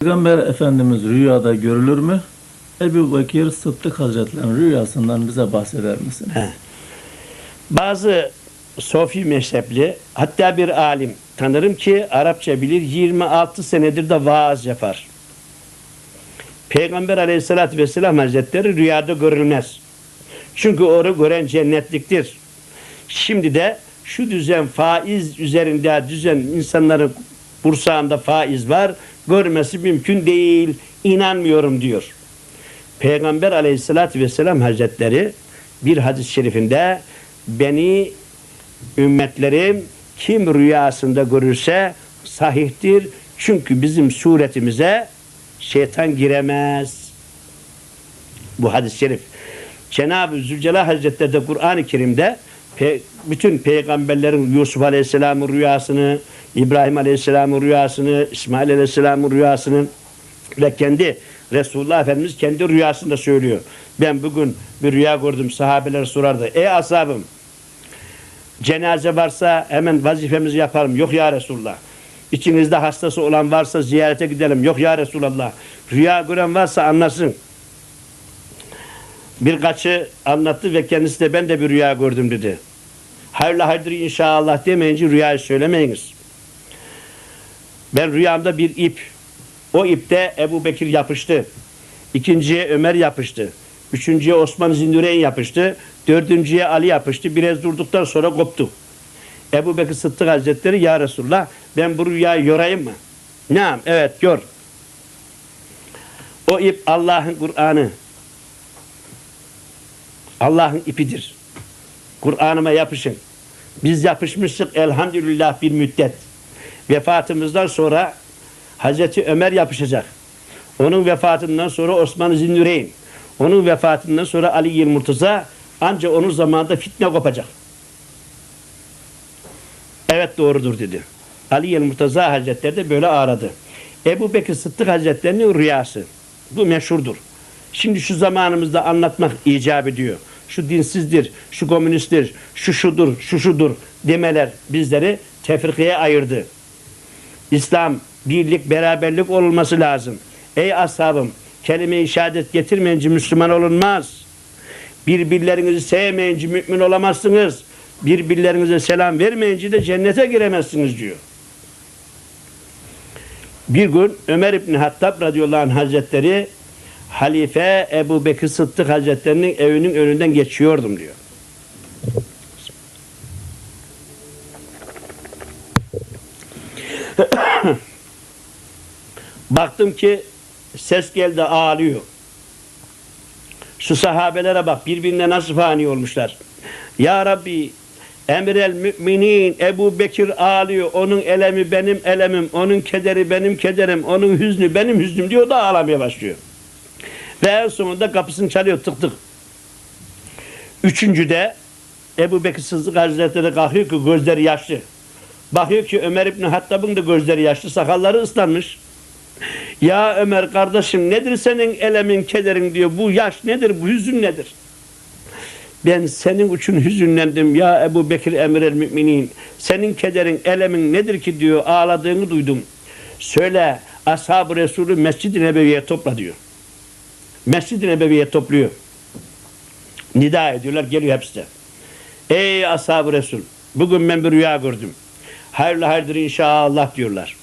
Peygamber Efendimiz rüyada görülür mü? Ebu Bekir Sıddık Hazretleri'nin rüyasından bize bahseder misin? He. Bazı Sofi mezhepli hatta bir alim tanırım ki Arapça bilir 26 senedir de vaaz yapar. Peygamber aleyhissalatü vesselam hazretleri rüyada görülmez. Çünkü onu gören cennetliktir. Şimdi de şu düzen faiz üzerinde düzen insanların bursağında faiz var. Görmesi mümkün değil. inanmıyorum diyor. Peygamber aleyhissalatü vesselam hazretleri bir hadis-i şerifinde beni ümmetlerim kim rüyasında görürse sahihtir. Çünkü bizim suretimize şeytan giremez. Bu hadis-i şerif. Cenab-ı Zülcelal Hazretleri de Kur'an-ı Kerim'de pe- bütün peygamberlerin Yusuf Aleyhisselam'ın rüyasını, İbrahim Aleyhisselam'ın rüyasını, İsmail Aleyhisselam'ın rüyasını ve kendi Resulullah Efendimiz kendi rüyasında söylüyor. Ben bugün bir rüya gördüm. Sahabeler sorardı. Ey ashabım cenaze varsa hemen vazifemizi yapalım. Yok ya Resulullah. İçinizde hastası olan varsa ziyarete gidelim. Yok ya Resulallah. Rüya gören varsa anlasın. Birkaçı anlattı ve kendisi de ben de bir rüya gördüm dedi. Hayırlı hayırdır inşallah demeyince rüyayı söylemeyiniz. Ben rüyamda bir ip. O ipte Ebu Bekir yapıştı. İkinciye Ömer yapıştı. Üçüncüye Osman Zindureyn yapıştı. Dördüncüye Ali yapıştı. Biraz durduktan sonra koptu. Ebu Bekir Sıddık Hazretleri Ya Resulullah ben bu rüyayı yorayım mı? Ne? Evet yor. O ip Allah'ın Kur'an'ı. Allah'ın ipidir. Kur'an'ıma yapışın. Biz yapışmıştık elhamdülillah bir müddet. Vefatımızdan sonra Hazreti Ömer yapışacak. Onun vefatından sonra Osman Zinnüreyn. Onun vefatından sonra Ali Yıl Murtaza ancak onun zamanında fitne kopacak. Evet doğrudur dedi. Ali Yıl Murtaza Hazretleri de böyle aradı. Ebu Bekir Sıddık Hazretleri'nin rüyası. Bu meşhurdur. Şimdi şu zamanımızda anlatmak icap ediyor. Şu dinsizdir, şu komünisttir, şu şudur, şu şudur demeler bizleri tefrikeye ayırdı. İslam birlik, beraberlik olması lazım. Ey ashabım, kelime-i şehadet getirmeyince Müslüman olunmaz. Birbirlerinizi sevmeyince mümin olamazsınız. Birbirlerinize selam vermeyince de cennete giremezsiniz diyor. Bir gün Ömer İbni Hattab radıyallahu anh hazretleri Halife Ebu Bekir Sıddık hazretlerinin evinin önünden geçiyordum diyor. Baktım ki ses geldi ağlıyor. Şu sahabelere bak birbirine nasıl fani olmuşlar. Ya Rabbi Emrel müminin Ebu Bekir ağlıyor. Onun elemi benim elemim. Onun kederi benim kederim. Onun hüznü benim hüznüm diyor da ağlamaya başlıyor. Ve en sonunda kapısını çalıyor tık tık. Üçüncüde Ebu Bekir Sıddık Hazretleri kalkıyor ki gözleri yaşlı. Bakıyor ki Ömer İbni Hattab'ın da gözleri yaşlı. Sakalları ıslanmış. Ya Ömer kardeşim nedir senin elemin, kederin diyor. Bu yaş nedir, bu hüzün nedir? Ben senin için hüzünlendim ya Ebu Bekir emir el müminin. Senin kederin, elemin nedir ki diyor ağladığını duydum. Söyle ashab-ı Resulü Mescid-i Nebevi'ye topla diyor. Mescid-i Nebevi'ye topluyor. Nida ediyorlar geliyor hepsi de. Ey ashab-ı Resul bugün ben bir rüya gördüm. Hayırlı hayırdır inşallah diyorlar.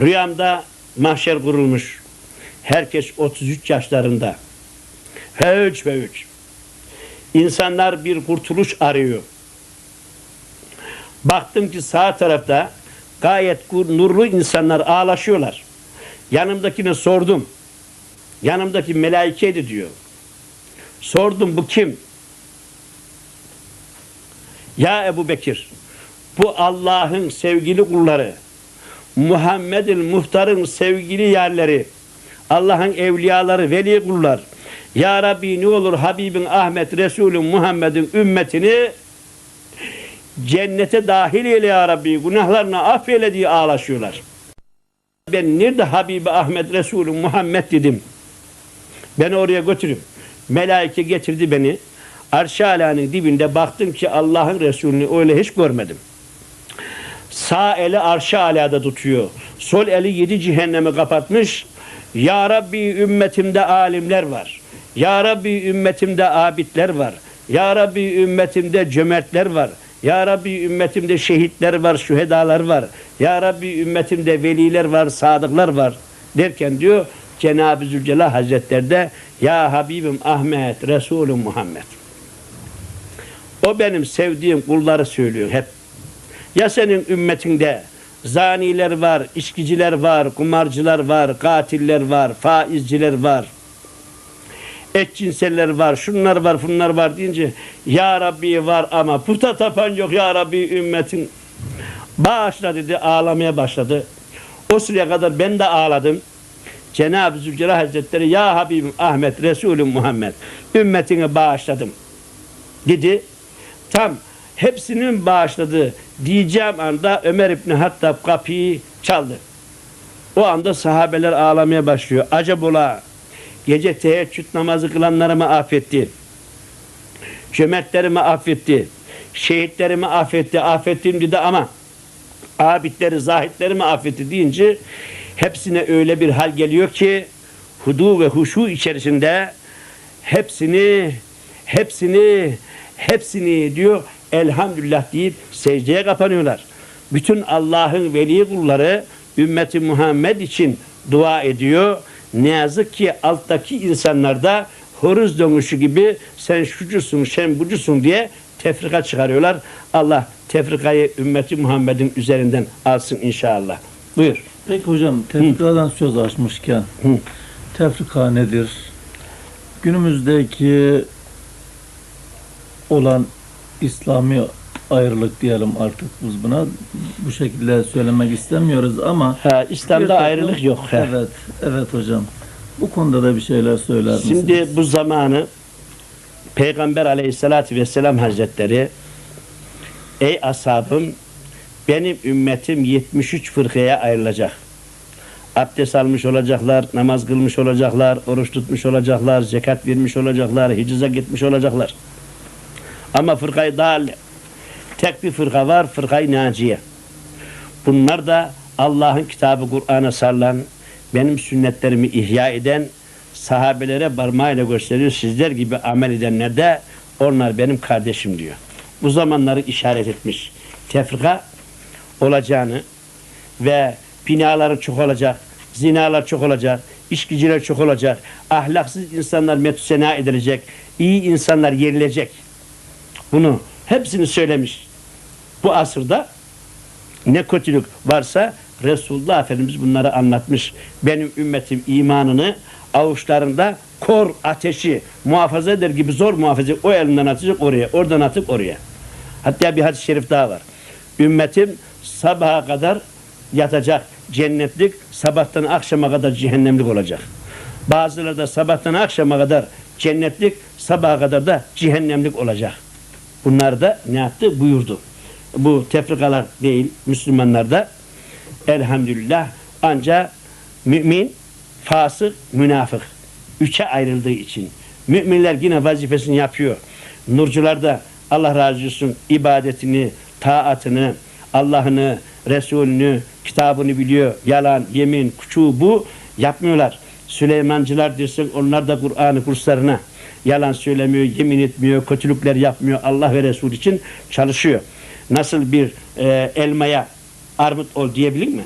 Rüyamda mahşer kurulmuş. Herkes 33 yaşlarında. Fevç fevç. İnsanlar bir kurtuluş arıyor. Baktım ki sağ tarafta gayet nurlu insanlar ağlaşıyorlar. Yanımdakine sordum. Yanımdaki melaikeydi diyor. Sordum bu kim? Ya Ebu Bekir bu Allah'ın sevgili kulları. Muhammed'in muhtarın sevgili yerleri. Allah'ın evliyaları, veli kullar. Ya Rabbi ne olur Habibin Ahmet Resulün Muhammed'in ümmetini cennete dahil eyle ya Rabbi. Günahlarını affeyle diye ağlaşıyorlar. Ben nerede Habibi Ahmet Resulün Muhammed dedim. Beni oraya götürüp melaike getirdi beni. Arş-ı Alâ'nın dibinde baktım ki Allah'ın Resulünü öyle hiç görmedim. Sağ eli arşı alada tutuyor. Sol eli yedi cehennemi kapatmış. Ya Rabbi ümmetimde alimler var. Ya Rabbi ümmetimde abidler var. Ya Rabbi ümmetimde cömertler var. Ya Rabbi ümmetimde şehitler var, şühedalar var. Ya Rabbi ümmetimde veliler var, sadıklar var. Derken diyor Cenab-ı Zülcelal Hazretleri de Ya Habibim Ahmet, Resulüm Muhammed. O benim sevdiğim kulları söylüyor hep. Ya senin ümmetinde zaniler var, içkiciler var, kumarcılar var, katiller var, faizciler var, etcinseller var, şunlar var, bunlar var deyince Ya Rabbi var ama puta tapan yok Ya Rabbi ümmetin. Bağışla dedi ağlamaya başladı. O süreye kadar ben de ağladım. Cenab-ı Zülcelal Hazretleri Ya Habibim Ahmet Resulüm Muhammed ümmetini bağışladım dedi. Tam hepsinin bağışladığı diyeceğim anda Ömer İbni Hattab kapıyı çaldı. O anda sahabeler ağlamaya başlıyor. Acaba gece teheccüd namazı kılanlarımı affetti. Cömertlerimi affetti. Şehitlerimi affetti. Affettim dedi ama abidleri, zahitlerimi affetti deyince hepsine öyle bir hal geliyor ki hudu ve huşu içerisinde hepsini hepsini hepsini diyor elhamdülillah deyip secdeye kapanıyorlar. Bütün Allah'ın veli kulları ümmeti Muhammed için dua ediyor. Ne yazık ki alttaki insanlar da horuz dönüşü gibi sen şucusun, sen bucusun diye tefrika çıkarıyorlar. Allah tefrikayı ümmeti Muhammed'in üzerinden alsın inşallah. Buyur. Peki hocam tefrikadan söz açmışken Hı. tefrika nedir? Günümüzdeki olan İslami ayrılık diyelim artık biz buna bu şekilde söylemek istemiyoruz ama Ha, İslam'da takım- ayrılık yok. Ha. Evet, evet hocam. Bu konuda da bir şeyler söyler misiniz? Şimdi bu zamanı Peygamber aleyhissalatü vesselam hazretleri ey ashabım benim ümmetim 73 fırkaya ayrılacak. Abdest almış olacaklar, namaz kılmış olacaklar, oruç tutmuş olacaklar, zekat vermiş olacaklar, hicıza gitmiş olacaklar. Ama fırkayı dalle. Tek bir fırka var, fırkayı naciye. Bunlar da Allah'ın kitabı Kur'an'a sarılan, benim sünnetlerimi ihya eden, sahabelere parmağıyla gösteriyor. Sizler gibi amel edenler de onlar benim kardeşim diyor. Bu zamanları işaret etmiş. Tefrika olacağını ve binaların çok olacak, zinalar çok olacak, içkiciler çok olacak, ahlaksız insanlar metüsena edilecek, iyi insanlar yerilecek. Bunu hepsini söylemiş. Bu asırda ne kötülük varsa Resulullah Efendimiz bunları anlatmış. Benim ümmetim imanını avuçlarında kor ateşi muhafaza eder gibi zor muhafaza o elinden atacak oraya, oradan atıp oraya. Hatta bir hadis-i şerif daha var. Ümmetim sabaha kadar yatacak cennetlik, sabahtan akşama kadar cehennemlik olacak. Bazıları da sabahtan akşama kadar cennetlik, sabaha kadar da cehennemlik olacak. Bunlar da ne yaptı? Buyurdu. Bu tefrikalar değil, Müslümanlar da elhamdülillah ancak mümin, fasık, münafık. Üçe ayrıldığı için. Müminler yine vazifesini yapıyor. Nurcular da Allah razı olsun ibadetini, taatını, Allah'ını, Resulünü, kitabını biliyor. Yalan, yemin, kuçu bu yapmıyorlar. Süleymancılar dersin onlar da Kur'an'ı kurslarına yalan söylemiyor, yemin etmiyor, kötülükler yapmıyor. Allah ve Resul için çalışıyor. Nasıl bir e, elmaya armut ol diyebilir mi?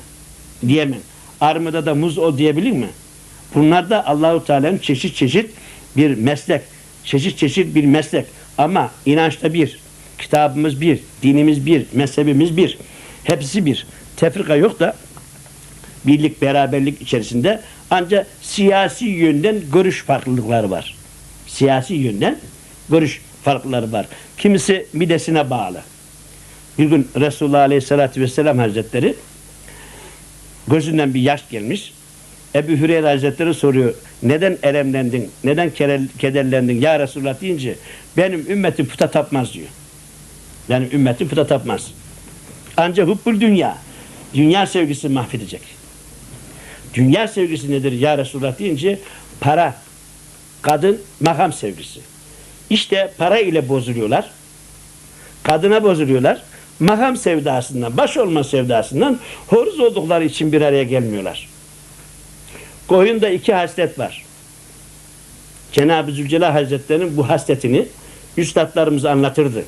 Diyemem. Armuda da muz ol diyebilir mi? Bunlar da Allahu Teala'nın çeşit çeşit bir meslek, çeşit çeşit bir meslek. Ama inançta bir, kitabımız bir, dinimiz bir, mezhebimiz bir. Hepsi bir. Tefrika yok da birlik, beraberlik içerisinde ancak siyasi yönden görüş farklılıkları var. Siyasi yönden görüş farklılıkları var. Kimisi midesine bağlı. Bir gün Resulullah Aleyhisselatü Vesselam Hazretleri gözünden bir yaş gelmiş. Ebu Hüreyre Hazretleri soruyor. Neden elemlendin? Neden kederlendin? Ya Resulullah deyince benim ümmetim puta tapmaz diyor. Benim ümmetim puta tapmaz. Ancak hubbul dünya. Dünya sevgisi mahvedecek. Dünya sevgisi nedir ya Resulullah deyince para, kadın, makam sevgisi. İşte para ile bozuluyorlar. Kadına bozuluyorlar. makam sevdasından, baş olma sevdasından horoz oldukları için bir araya gelmiyorlar. Koyunda iki haslet var. Cenab-ı Zülcelal Hazretleri'nin bu hasletini üstadlarımız anlatırdı.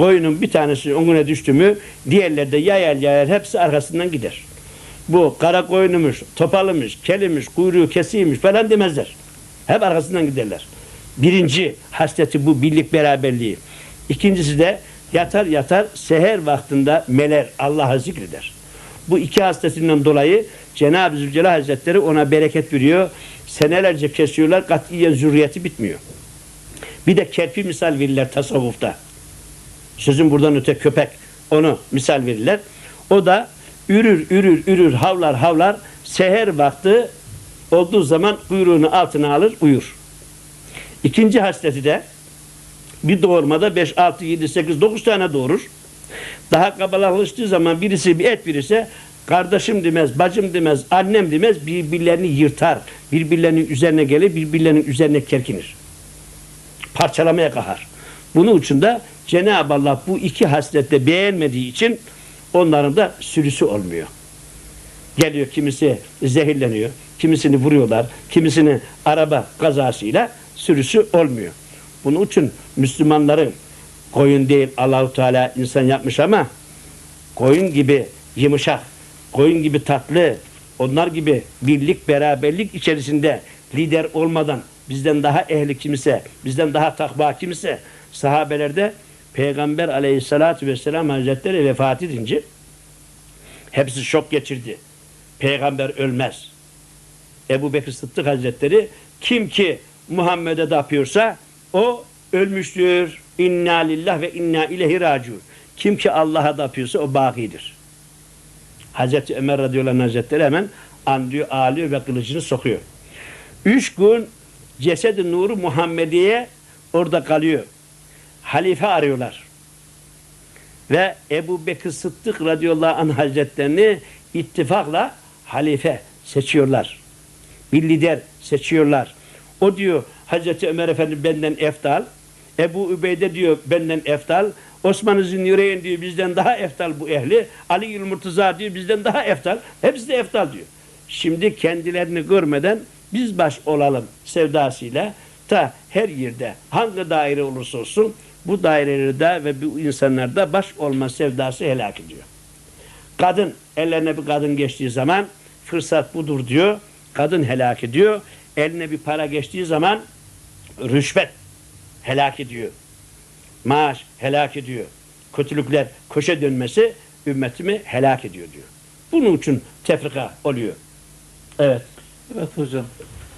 Koyunun bir tanesi önüne düştü mü diğerleri de yayar yayar hepsi arkasından gider. Bu kara koyunumuş, topalıymış, kelimiş, kuyruğu kesiymiş falan demezler. Hep arkasından giderler. Birinci hasleti bu birlik beraberliği. İkincisi de yatar yatar seher vaktinde meler Allah'ı zikreder. Bu iki hasletinden dolayı Cenab-ı Zülcelal Hazretleri ona bereket veriyor. Senelerce kesiyorlar katiyen zürriyeti bitmiyor. Bir de kerpi misal verirler tasavvufta. Sözün buradan öte köpek onu misal verirler. O da ürür ürür ürür havlar havlar seher vakti olduğu zaman kuyruğunu altına alır uyur. İkinci hasleti de bir doğurmada 5, 6, 7, 8, 9 tane doğurur. Daha kabalaştığı zaman birisi bir et birisi kardeşim demez, bacım demez, annem demez birbirlerini yırtar. Birbirlerinin üzerine gelir, birbirlerinin üzerine kerkinir. Parçalamaya kahar. Bunun için de Cenab-ı Allah bu iki haslette beğenmediği için onların da sürüsü olmuyor. Geliyor kimisi zehirleniyor, kimisini vuruyorlar, kimisini araba kazasıyla sürüsü olmuyor. Bunun için Müslümanların koyun değil Allahu Teala insan yapmış ama koyun gibi yumuşak, koyun gibi tatlı, onlar gibi birlik beraberlik içerisinde lider olmadan bizden daha ehli kimse, bizden daha takva kimse sahabelerde Peygamber aleyhissalatü vesselam hazretleri vefat edince hepsi şok geçirdi. Peygamber ölmez. Ebu Bekir Sıddık Hazretleri kim ki Muhammed'e de yapıyorsa o ölmüştür. İnna lillah ve inna ileyhi raciun. Kim ki Allah'a da yapıyorsa o bakidir. Hazreti Ömer radıyallahu hazretleri hemen anlıyor, ağlıyor ve kılıcını sokuyor. Üç gün cesedi nuru Muhammediye orada kalıyor. Halife arıyorlar. Ve Ebu Bekir Sıddık radıyallahu anh hazretlerini ittifakla halife seçiyorlar. Bir lider seçiyorlar. O diyor Hazreti Ömer Efendi benden eftal. Ebu Übeyde diyor benden eftal. Osman-ı Zinnüreyn diyor bizden daha eftal bu ehli. Ali Yıl Murtıza diyor bizden daha eftal. Hepsi de eftal diyor. Şimdi kendilerini görmeden biz baş olalım sevdasıyla ta her yerde hangi daire olursa olsun bu dairelerde ve bu insanlarda baş olma sevdası helak ediyor. Kadın ellerine bir kadın geçtiği zaman fırsat budur diyor. Kadın helak ediyor. Eline bir para geçtiği zaman rüşvet helak ediyor. Maaş helak ediyor. Kötülükler köşe dönmesi ümmetimi helak ediyor diyor. Bunun için tefrika oluyor. Evet. Evet hocam.